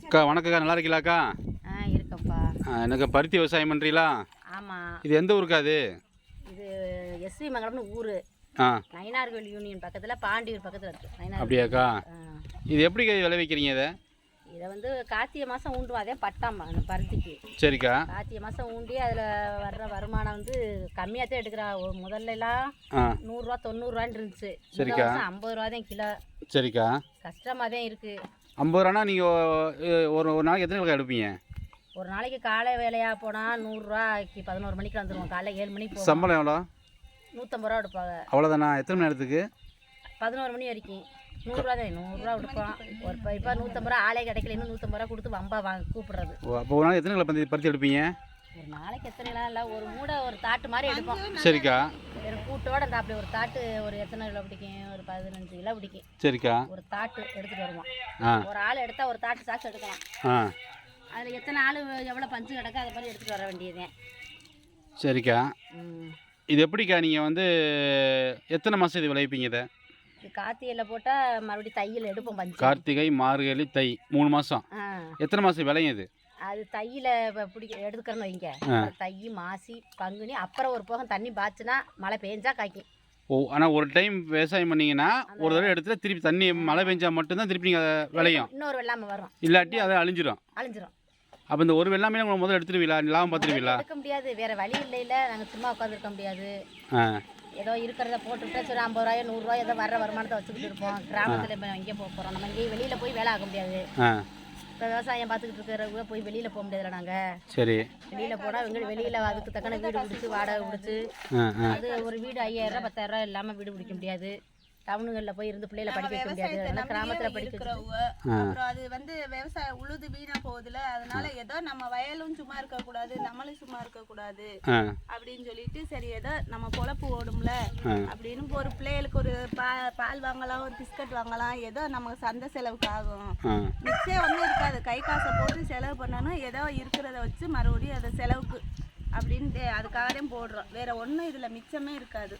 அக்கா வணக்கக்கா நல்லா இருக்கீங்களாக்கா? ஆ இருக்கேன்ப்பா. ஆ, எனக்கு பருத்தி விவசாயம் பண்ணுறீங்களா ஆமாம் இது எந்த ஊருக்கா அது? இது எஸ்வி மங்கலம்னு ஊர். ஆ. நயினார்கோவில் யூனியன் பக்கத்தில் பாண்டியூர் பக்கத்தில் நயினார் அப்படியாக்கா. இது எப்படி விளைவிக்கிறீங்க இதை? இதை வந்து கார்த்திகை மாதம் ஊண்டுவோம். அதே பட்டாம்மா அந்த பருத்திக்கு. சரிக்கா. கார்த்திகை மாதம் ஊண்டி அதில் வர்ற வருமானம் வந்து கம்மியாக தான் எடுக்கிறா. ஒரு முதல்ல எல்லாம் நூறுரூவா தொண்ணூறுரூவான்னு இருந்துச்சு. சரிக்கா. ஐம்பது ரூபா தான் கிலோ. சரிக்கா. கஷ்டமாக தான் இருக்குது ஐம்பது ரூபானா நீங்கள் ஒரு ஒரு நாளைக்கு எத்தனை கிலோ எடுப்பீங்க? ஒரு நாளைக்கு காலை வேலையாக போனால் நூறுரூவாய்க்கு பதினோரு மணிக்கு வந்துடுவோம் காலைல ஏழு மணிக்கு சம்பளம் எவ்வளோ? நூற்றம்பது ரூபா எடுப்பாங்க. அவ்வளோதானா? எத்தனை மணி நேரத்துக்கு? பதினோரு மணி வரைக்கும். நூறுரூவா தான் நூறுரூவா கொடுப்போம் ஒரு இப்போ நூற்றம்பது ரூபா ஆளே கிடைக்கல. இன்னும் நூற்றம்பது ரூபா கொடுத்து வம்பா வாங்க கூப்பிடுறது. ஓ அப்போ ஒரு எத்தனை கிலோ பருத்தி பருத்தி எடுப்பீங்க? ஒரு நாளைக்கு எத்தனைலாம் இல்லை ஒரு மூடை ஒரு தாட்டு மாதிரி எடுப்போம். சரிக்கா. ஒரு கூட்டோட இந்த அப்படி ஒரு தாட்டு ஒரு எத்தனை கிலோ பிடிக்கும்? ஒரு பதினஞ்சு கிலோ பிடிக்கும். சரிக்கா. ஒரு தாட்டு எடுத்துகிட்டு வருவோம். ஒரு ஆள் எடுத்தால் ஒரு தாட்டு சாக்கு எடுக்கலாம். அதில் எத்தனை ஆள் எவ்வளோ பஞ்சு கிடக்கோ அதை மாதிரி எடுத்துகிட்டு வர வேண்டியதுதான். சரிக்கா. இது எப்படிக்கா நீங்கள் வந்து எத்தனை மாதம் இது விளைவிப்பீங்க இது? கார்த்திகையில் போட்டால் மறுபடியும் தையல் எடுப்போம் பஞ்சு. கார்த்திகை மார்கழி தை மூணு மாதம் எத்தனை மாதம் விளையும் இது? அது தையில பிடிக்க எடுத்துக்கிறோன்னு வைங்க. தை மாசி பங்குனி அப்புறம் ஒரு போகம் தண்ணி பாய்ச்சுனா மழை பெஞ்சா காய்க்கும். ஓ ஆனால் ஒரு டைம் விவசாயம் பண்ணீங்கன்னா ஒரு தடவை எடுத்துல திருப்பி தண்ணி மழை பெஞ்சா மட்டும்தான் திருப்பி நீங்கள் விளையும். இன்னொரு வெள்ளாமை வரும். இல்லாட்டி அதை அழிஞ்சிரும். அழிஞ்சிரும். அப்போ இந்த ஒரு வெள்ளாமே உங்களுக்கு முதல்ல எடுத்துருவீங்களா லாபம் பார்த்துருவீங்களா எடுக்க முடியாது. வேற வழி இல்லை இல்லை நாங்கள் சும்மா உட்காந்துருக்க முடியாது. ஏதோ இருக்கிறத போட்டுவிட்டா சரி ஐம்பது ரூபாயோ நூறுரூவா ஏதோ வர்ற வருமானத்தை வச்சுக்கிட்டு இருப்போம். கிராமத்தில் இப்போ எங்கே போக போகிறோம் நம்ம இங்கேயும் வெளியில் போய் வேலை ஆக முடியாது. இப்போ விவசாயம் பார்த்துக்கிட்டு இருக்கிறவங்க போய் வெளியில் போக முடியாதுல்ல நாங்கள் சரி. வெளியில் போனால் இவங்க வெளியில் அதுக்கு தக்கன வீடு பிடிச்சி வாடகை பிடிச்சி. அது ஒரு வீடு ஐயாயிரம் பத்தாயிரம் இல்லாமல் வீடு பிடிக்க முடியாது. டவுனுகளில் போய் இருந்து பிள்ளைகளை படிக்க வைக்க முடியாது. அதனால கிராமத்தில் படிக்க அப்புறம் அது வந்து விவசாயம் உழுது வீணா போகுதுல. அதனால ஏதோ நம்ம வயலும் சும்மா இருக்க கூடாது நம்மளும் சும்மா இருக்க கூடாது ஆ. அப்படின்னு சொல்லிட்டு சரி ஏதோ நம்ம பொழப்பு ஓடும்ல. அப்படின்னு ஒரு பிள்ளைகளுக்கு ஒரு பா பால் வாங்கலாம் ஒரு பிஸ்கட் வாங்கலாம் ஏதோ நமக்கு சந்தை செலவுக்கு ஆகும் ஆ. மிச்சம் ஒன்றும் இருக்காது. கை காசை போட்டு செலவு பண்ணணும். ஏதோ இருக்கிறத வச்சு மறுபடியும் அதை செலவுக்கு அப்படின்ட்டு அதுக்காக தான் போடுறோம். வேற ஒன்றும் இதில் மிச்சமே இருக்காது.